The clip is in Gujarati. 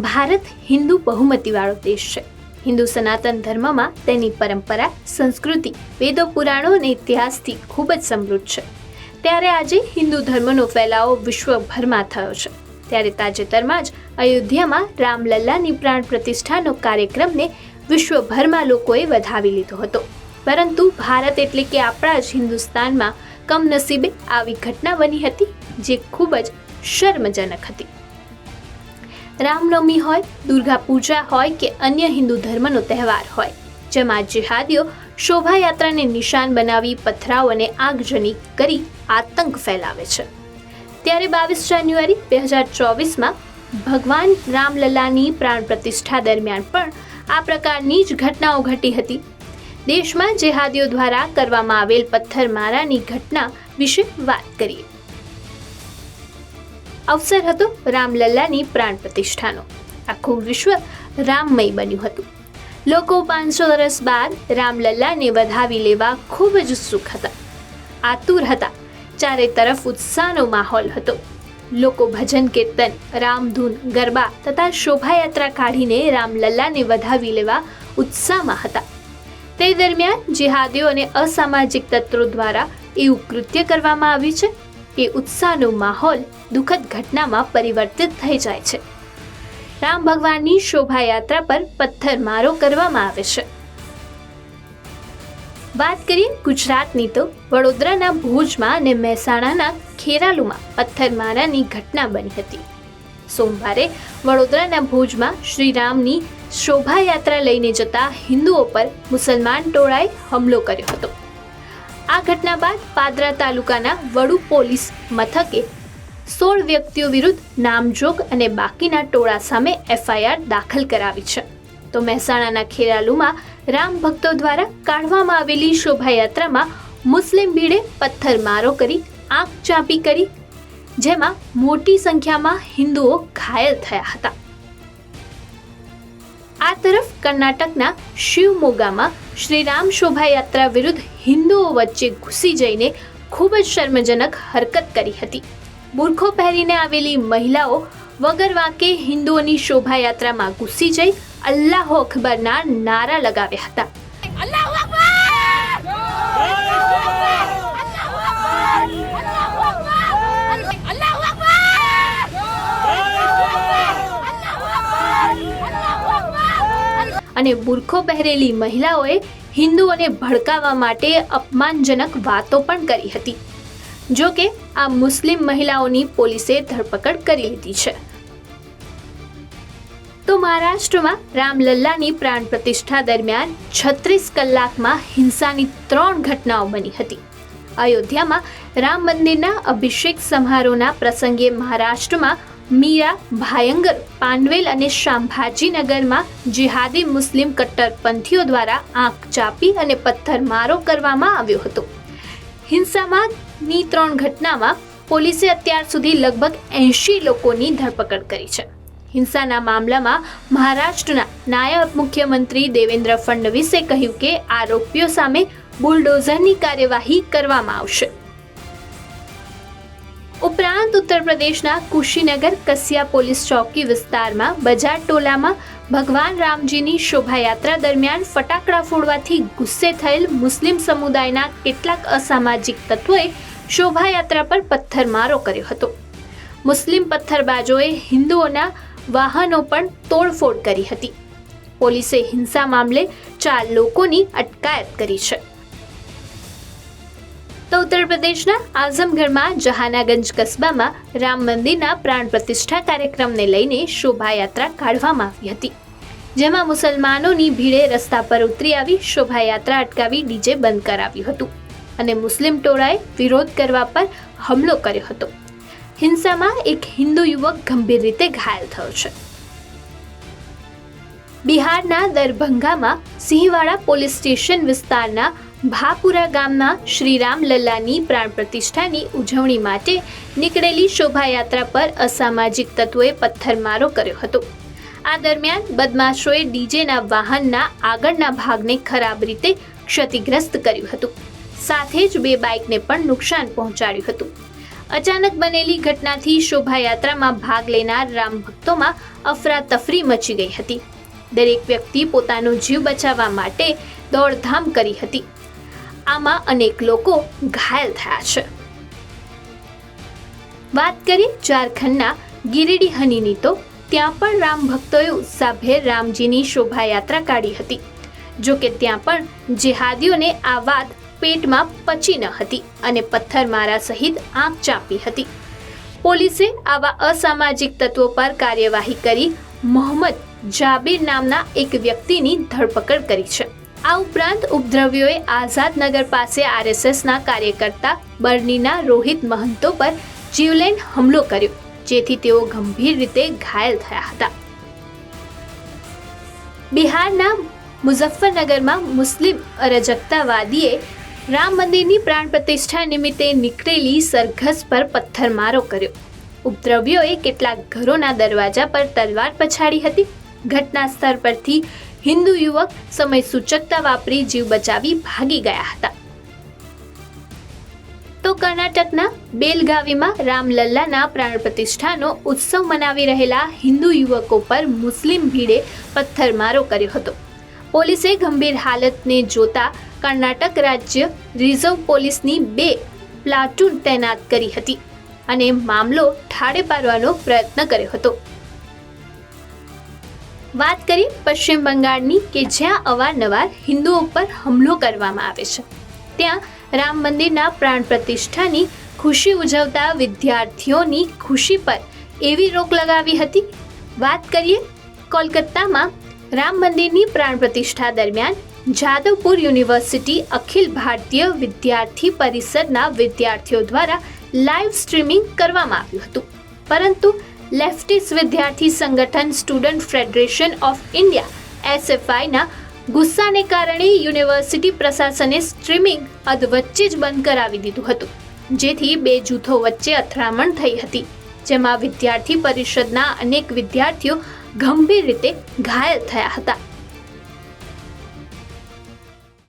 ભારત હિન્દુ બહુમતીવાળો દેશ છે. હિન્દુ સનાતન ધર્મમાં તેની પરંપરા, સંસ્કૃતિ, વેદો, પુરાણો અને ઇતિહાસથી ખૂબ જ સમૃદ્ધ છે. ત્યારે આજે હિન્દુ ધર્મનો ફેલાવો વિશ્વભરમાં થયો છે. ત્યારે તાજેતરમાં જ અયોધ્યામાં રામલલ્લાની પ્રાણ પ્રતિષ્ઠાનો કાર્યક્રમને વિશ્વભરમાં લોકોએ વધાવી લીધો હતો. પરંતુ ભારત એટલે કે આપણા જ હિન્દુસ્તાનમાં કમનસીબે આવી ઘટના બની હતી, જે ખૂબ જ શર્મજનક હતી. રામનવમી હોય દુર્ગા પૂજા હોય કે અન્ય હિન્દુ ધર્મનો તહેવાર હોય. જેમાં જેહાદીઓ શોભાયાત્રાને નિશાન બનાવી પથરાઓ અને આગજની કરી આતંક ફેલાવે છે. ત્યારે બાવીસ જાન્યુઆરી બે હજાર ચોવીસમાં ભગવાન રામલલ્લાની પ્રાણ પ્રતિષ્ઠા દરમિયાન પણ આ પ્રકારની જ ઘટનાઓ ઘટી હતી. દેશમાં જેહાદીઓ દ્વારા કરવામાં આવેલ પથ્થરમારાની ઘટના વિશે વાત કરીએ. અવસર હતો રામલલ્લાની પ્રાણ પ્રતિષ્ઠાનો. આખું વિશ્વ રામમય બન્યું હતું. લોકો પાંચસો વર્ષ બાદ રામલલ્લાને વધાવી લેવા ખૂબ જ ઉત્સુક હતા. આતુર હતા. ચારે તરફ ઉત્સાહનો માહોલ હતો. લોકો ભજન કીર્તન, રામધૂન, ગરબા તથા શોભાયાત્રા કાઢીને રામલલ્લાને વધાવી લેવા ઉત્સાહમાં હતા. તે દરમિયાન જેહાદીઓ અને અસામાજિક તત્વો દ્વારા એવું કૃત્ય કરવામાં આવ્યું છે કે ઉત્સાહનો માહોલ દુઃખદ ઘટનામાં પરિવર્તિત થઈ જાય છે. રામ ભગવાનની શોભાયાત્રા પર પથ્થરમારો કરવામાં આવે છે. વાત કરીએ ગુજરાતની તો વડોદરાના ભુજમાં અને મહેસાણાના ખેરાલુમાં પથ્થરમારાની ઘટના બની હતી. સોમવારે વડોદરાના ભુજમાં શ્રીરામની શોભાયાત્રા લઈને જતા હિન્દુઓ પર મુસલમાન ટોળાએ હુમલો કર્યો હતો. આ ઘટના બાદ પાદરા તાલુકાના વડુ પોલીસ મથકે સોળ વ્યક્તિઓ વિરુદ્ધ નામજોગ અને બાકીના ટોળા સામે એફઆઈઆર દાખલ કરાવી છે. તો મહેસાણાના ખેરાલુમાં રામ ભક્તો દ્વારા કાઢવામાં આવેલી શોભાયાત્રામાં મુસ્લિમ ભીડે પથ્થરમારો કરી આંખ ચાંપી કરી, જેમાં મોટી સંખ્યામાં હિન્દુઓ ઘાયલ થયા હતા. આ તરફ કર્ણાટકના શિવમોગામાં શ્રીરામ શોભાયાત્રા વિરુદ્ધ હિન્દુઓ વચ્ચે ઘૂસી જઈને ખૂબ જ શર્મજનક હરકત કરી હતી. બુરખો પહેરીને આવેલી મહિલાઓ વગર વાંકે હિન્દુઓની શોભાયાત્રામાં ઘૂસી જઈ અલ્લાહો અકબરના નારા લગાવ્યા હતા અલ્લાહુ અકબર અલ્લાહુ અકબર અલ્લાહુ અકબર અને બુરખો પહેરેલી મહિલાઓએ હિન્દુઓને ભડકાવવા માટે અપમાનજનક વાતો પણ કરી હતી. જો કે, આ મુસ્લિમ મહિલાઓની પોલીસે ધરપકડ કરી લીધી છે. તો મહારાષ્ટ્રમાં રામલલ્લાની પ્રાણ પ્રતિષ્ઠા દરમિયાન છત્રીસ કલાકમાં હિંસાની ત્રણ ઘટનાઓ બની હતી. અયોધ્યામાં રામ મંદિરના અભિષેક સમારોહના પ્રસંગે મહારાષ્ટ્રમાં મીરા, ભાયંગર, પાનવેલ અને શાંભાજીનગરમાં જિહાદી મુસ્લિમ કટ્ટરપંથીઓ દ્વારા આંખ ચાપી અને પથ્થરમારો કરવામાં આવ્યો હતો. હિંસામાં ની ત્રણ ઘટનામાં પોલીસે અત્યાર સુધી લગભગ એંશી લોકોની ધરપકડ કરી છે. હિંસાના મામલામાં મહારાષ્ટ્રના નાયબ મુખ્યમંત્રી દેવેન્દ્ર ફડણવીસે કહ્યું કે આરોપીઓ સામે બુલડોઝરની કાર્યવાહી કરવામાં આવશે. ઉપરાંત ઉત્તર પ્રદેશના કુશીનગર કસિયા પોલીસ ચોકી વિસ્તારમાં બજાર ટોલામાં ભગવાન રામજીની શોભાયાત્રા દરમિયાન ફટાકડા ફોડવાથી ગુસ્સે થયેલ મુસ્લિમ સમુદાયના કેટલાક અસામાજિક તત્વોએ શોભાયાત્રા પર પથ્થરમારો કર્યો હતો. મુસ્લિમ પથ્થરબાજોએ હિન્દુઓના વાહનો પણ તોડફોડ કરી હતી. પોલીસે હિંસા મામલે ચાર લોકોની અટકાયત કરી છે. તો ઉત્તર પ્રદેશના આઝમગઢમાં જહાનાગંજ કસ્બામાં રામ મંદિરના પ્રાણ પ્રતિષ્ઠા કાર્યક્રમને લઈને શોભાયાત્રા કાઢવામાં આવી હતી. જેમાં મુસલમાનોની ભીડે રસ્તા પર ઉતરી આવી શોભાયાત્રા અટકાવી ડીજે બંધ કરાવ્યું હતું અને મુસ્લિમ ટોળાએ વિરોધ કરવા પર હુમલો કર્યો હતો. હિંસામાં એક હિન્દુ યુવક ગંભીર રીતે ઘાયલ થયો છે. બિહારના દરભંગામાં સિંહવાડા પોલીસ સ્ટેશન વિસ્તારના ભાપુરા ગામના શ્રીરામ લલ્લાની પ્રાણ પ્રતિષ્ઠાની ઉજવણી માટે નીકળેલી શોભાયાત્રા પર અસામાજિક તત્વોએ પથ્થરમારો કર્યો હતો. આ દરમિયાન બદમાશોએ ડીજેના વાહનના આગળના ભાગને ખરાબ રીતે ક્ષતિગ્રસ્ત કર્યું હતું. સાથે જ બે બાઇકને પણ નુકસાન પહોંચાડ્યું હતું. અચાનક બનેલી ઘટનાથી શોભાયાત્રામાં ભાગ લેનાર રામ ભક્તોમાં અફરાતફરી મચી ગઈ હતી. દરેક વ્યક્તિ પોતાનો જીવ બચાવવા માટે દોડધામ કરી હતી. આમાં અનેક લોકો ઘાયલ થયા છે. વાત કરીએ ઝારખંડના ગિરિડી હનીની તો ત્યાં પણ રામ ભક્તોએ ઉત્સાહભેર રામજીની શોભાયાત્રા કાઢી હતી. જો કે ત્યાં પણ જેહાદીઓને આ વાત પેટમાં પચી ન હતી અને પથ્થરમારા સહિત આંખ ચાંપી હતી. પોલીસે આવા અસામાજિક તત્વો પર કાર્યવાહી કરી મોહમ્મદ જાબીર નામના એક વ્યક્તિની ધરપકડ કરી છે. આ ઉપરાંત ઉપદ્રવ્યોએ આઝાદનગર પાસે આરએસએસના કાર્યકર્તા બર્નીના રોહિત મહંતો પર જીવલેણ હુમલો કર્યો, જેથી તેઓ ગંભીર રીતે ઘાયલ થયા હતા. બિહારના મુઝફ્ફરનગરમાં મુસ્લિમ અરજકતાવાદીએ રામ મંદિરની પ્રાણ પ્રતિષ્ઠા નિમિત્તે નીકળેલી સરઘસ પર પથ્થરમારો કર્યો. ઉપદ્રવ્યોએ કેટલાક ઘરોના દરવાજા પર તલવાર પછાડી હતી. ઘટના સ્થળ પરથી હિન્દુ યુવક સમય સૂચકતા વાપરી જીવ બચાવી ભાગી ગયા હતા. તો કર્ણાટકના બેલગાવીમાં રામલલ્લાના પ્રાણ પ્રતિષ્ઠાનો ઉત્સવ મનાવી રહેલા હિન્દુ યુવકો પર મુસ્લિમ ભીડે પથ્થરમારો કર્યો હતો. પોલીસે ગંભીર હાલતને જોતા કર્ણાટક રાજ્ય રિઝર્વ પોલીસની બે પ્લાટૂન તૈનાત કરી હતી અને મામલો ઠાળે પાડવાનો પ્રયત્ન કર્યો હતો. વાત કરી પશ્ચિમ બંગાળની કે જ્યાં અવારનવાર હિન્દુઓ પર હુમલો કરવામાં આવે છે. ત્યાં રામ મંદિરના પ્રાણ પ્રતિષ્ઠાની ખુશી ઉજવતા વિદ્યાર્થીઓની ખુશી પર એવી રોક લગાવી હતી. વાત કરીએ કોલકાતામાં રામ મંદિરની પ્રાણ પ્રતિષ્ઠા દરમિયાન જાદવપુર યુનિવર્સિટી અખિલ ભારતીય વિદ્યાર્થી પરિષદના વિદ્યાર્થીઓ દ્વારા લાઈવ સ્ટ્રીમિંગ કરવામાં આવ્યું હતું. પરંતુ લેફ્ટિસ્ટ વિદ્યાર્થી સંગઠન સ્ટુડન્ટ ફેડરેશન ઓફ ઇન્ડિયા એસએફઆઈના ગુસ્સાને કારણે યુનિવર્સિટી પ્રશાસને સ્ટ્રીમિંગ અધવચ્ચે જ બંધ કરાવી દીધું હતું, જેથી બે જૂથો વચ્ચે અથડામણ થઈ હતી, જેમાં વિદ્યાર્થી પરિષદના અનેક વિદ્યાર્થીઓ ગંભીર રીતે ઘાયલ થયા હતા.